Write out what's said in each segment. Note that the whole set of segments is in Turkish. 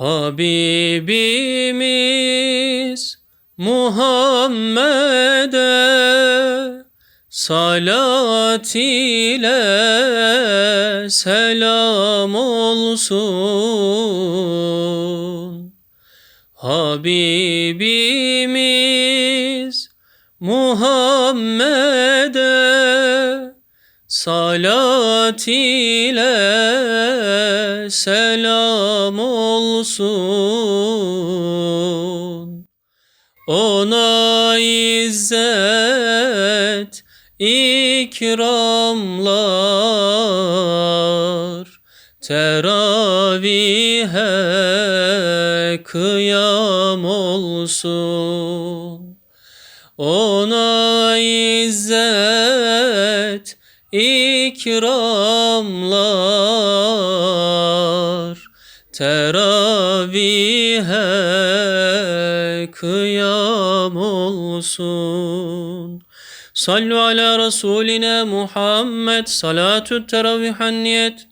Habibimiz Muhammed'e salat ile selam olsun. Habibimiz Muhammed'e salat ile selam olsun. Ona izzet ikramlar teravihe kıyam olsun. Ona izzet ikramlar teravihe kıyam olsun. Sallu ala Resulina Muhammed salatü teravihen niyet.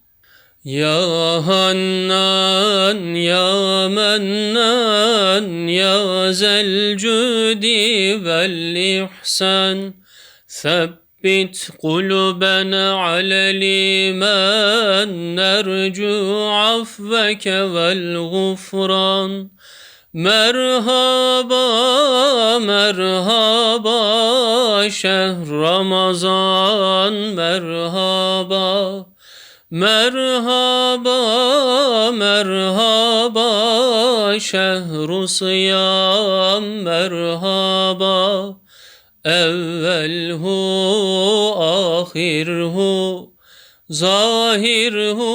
Ya Hannan, Ya Mennan, Ya Zelcudi vel İhsan. ثبت قلوبنا على الإيمان نرجو عفوك والغفران مرحبا مرحبا شهر رمضان مرحبا مرحبا مرحبا شهر صيام مرحبا Evvelhu, ahirhu, zahirhu,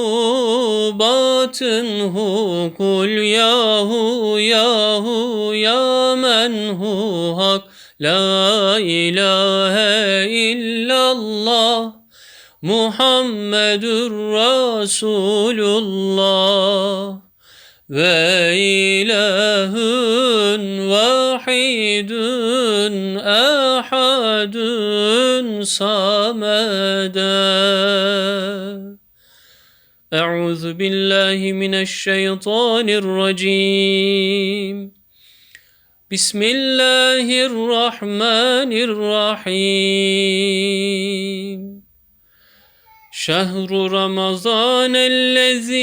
batınhu, kul yahu, yahu, ya menhu, hak, la ilahe illallah, Muhammedur Resulullah ve ilahun vahidun. Ahedun Samede. Euzu billahi mineşşeytanirracim Bismillahirrahmanirrahim. Şehru Ramazan ellezî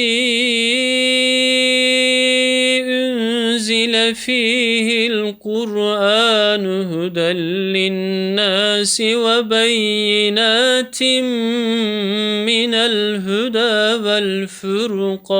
أنزل فيه القرآن هدى للناس وبينات من الهدى والفرقان.